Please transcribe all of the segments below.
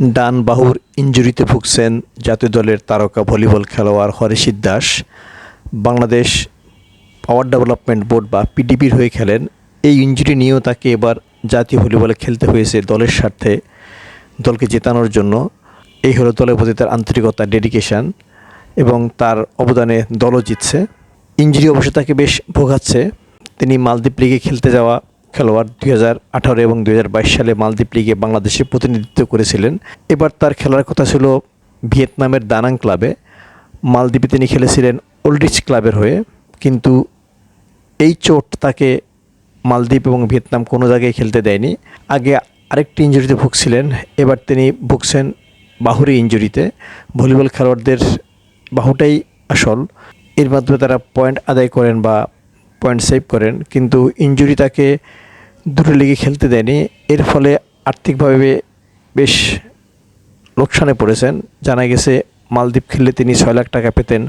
ডান বাহুর ইঞ্জুরিতে ভুগছেন জাতীয় দলের তারকা ভলিবল খেলোয়াড় Harishid Das. Bangladesh power development board বা পিডিবির হয়ে খেলেন। এই ইঞ্জুরি নিয়েও তাকে এবার জাতীয় ভলিবলে খেলতে হয়েছে দলের স্বার্থে দলকে জেতানোর জন্য। এই হলো দলের প্রতি তার আন্তরিকতা ডেডিকেশন এবং তার অবদানে দলও জিতছে। ইঞ্জুরি অবশ্য তাকে বেশ ভোগাচ্ছে। তিনি মালদ্বীপ লিগে খেলতে যাওয়া খেলোয়াড় দুই হাজার আঠারো এবং দুই হাজার বাইশ সালে মালদ্বীপ লিগে বাংলাদেশে প্রতিনিধিত্ব করেছিলেন। এবার তার খেলার কথা ছিল ভিয়েতনামের দানাং ক্লাবে। মালদ্বীপে তিনি খেলেছিলেন ওল্ডিচ ক্লাবের হয়ে। কিন্তু এই চোট তাকে মালদ্বীপ এবং ভিয়েতনাম কোনো জায়গায় খেলতে দেয়নি। আগে আরেকটি ইঞ্জুরিতে ভুগছিলেন। এবার তিনি ভুগছেন বাহুরি ইঞ্জুরিতে। ভলিবল খেলোয়াড়দের বাহুটাই আসল। এর মাধ্যমে তারা পয়েন্ট আদায় করেন বা পয়েন্ট সেভ করেন, কিন্তু ইঞ্জুরি তাকে দুটো লিগে খেলতে দেয়নি। এর ফলে আর্থিকভাবে বেশ লোকসানে পড়েছেন। জানা গেছে, মালদ্বীপ খেললে তিনি ছয় লাখ টাকা পেতেন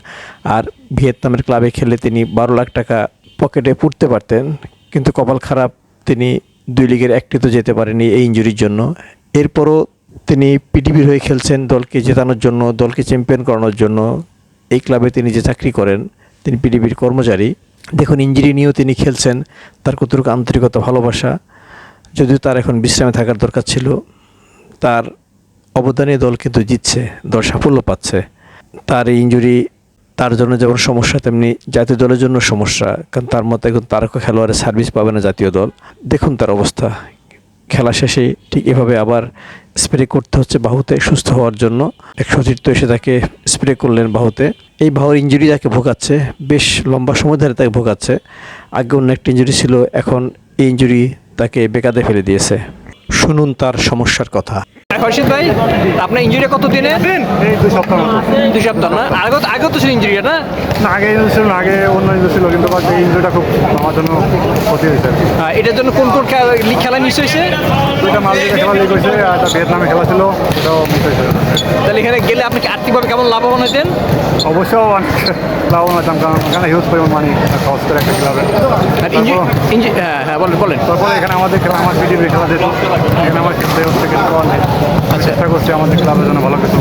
আর ভিয়েতনামের ক্লাবে খেললে তিনি বারো লাখ টাকা পকেটে পুড়তে পারতেন। কিন্তু কপাল খারাপ, তিনি দুই লিগের একটিতে যেতে পারেনি এই ইঞ্জুরির জন্য। এরপরও তিনি পিটিভির হয়ে খেলছেন দলকে জেতানোর জন্য, দলকে চ্যাম্পিয়ন করানোর জন্য। এই ক্লাবে তিনি যে চাকরি করেন, তিনি পিডিবির কর্মচারী। দেখুন, ইঞ্জুরি নিয়েও তিনি খেলছেন। তার কতটুকু আন্তরিকতা, ভালোবাসা, যদিও তার এখন বিশ্রামে থাকার দরকার ছিল, তার অবদানে দল কিন্তু জিতছে, দল সাফল্য পাচ্ছে। তার এই ইঞ্জুরি, তার জন্য যেমন সমস্যা, তেমনি জাতীয় দলের জন্য সমস্যা, কারণ তার মতো এখন তারকা খেলোয়াড়ের সার্ভিস পাবে না জাতীয় দল। দেখুন তার অবস্থা। খেলা শেষে ঠিক এভাবে আবার স্প্রে করতে হচ্ছে বাহুতে, সুস্থ হওয়ার জন্য। এক সতীর্থ এসে তাকে স্প্রে করলেন বাহুতে। এই বাহুর ইঞ্জুরি তাকে ভোগাচ্ছে, বেশ লম্বা সময় ধরে তাকে ভোগাচ্ছে। আগে অন্য একটা ইঞ্জুরি ছিল, এখন এই ইঞ্জুরি তাকে বেকাদে ফেলে দিয়েছে। শুনুন তার সমস্যার কথা। হর্ষিত ভাই আপনার ইঞ্জুরি কত দিনে। দুই সপ্তাহ। দুই সপ্তাহ না? আগে আগে তো ছিল ইঞ্জুরি না? আগে ইঞ্জুরি ছিল আগে অন্য ইঞ্জুরি ছিল কিন্তু এই ইঞ্জুরিটা খুব আমার জন্য ক্ষতি হয়েছে এটার জন্য কোন কোন খেলা খেলা মিস হয়েছে? দুইটা মালদ্বীপে খেলা লিগ হয়েছে আর একটা ভিয়েতনামে খেলা ছিল এটাও মিস হয়েছে। তাহলে এখানে গেলে আপনি আর্থিকভাবে কেমন লাভবান হতেন? অবশ্য অনেক লাভবান হতাম কারণ এখানে হিউজ পরিমাণ মানি খরচ করে একটা ইঞ্জুরি হ্যাঁ হ্যাঁ বলেন বলেন। তারপরে এখানে আমাদের খেলা আমার পিটিভি খেলা যেত এখানে আমার খেলতে হচ্ছে আমি চেষ্টা করছি আমাদের ক্লাবের জন্য ভালো কিছু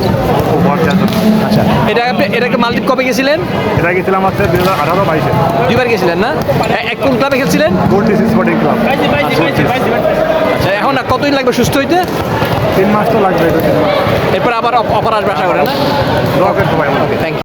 উপহার দেওয়ার জন্য আচ্ছা এটা আপনি এটাকে মালদ্বীপ কবে গেছিলেন? এটা গেছিলাম হচ্ছে দুই হাজার আঠারো বাইশে। দুইবার গেছিলেন না? এক কোন ক্লাবে খেলছিলেন? গোল্ড স্পোর্টিং ক্লাব আচ্ছা এখন না কতদিন লাগবে সুস্থ হইতে? তিন মাস তো লাগবে এরপর আবার অপার আসবে আশা করে না? Thank you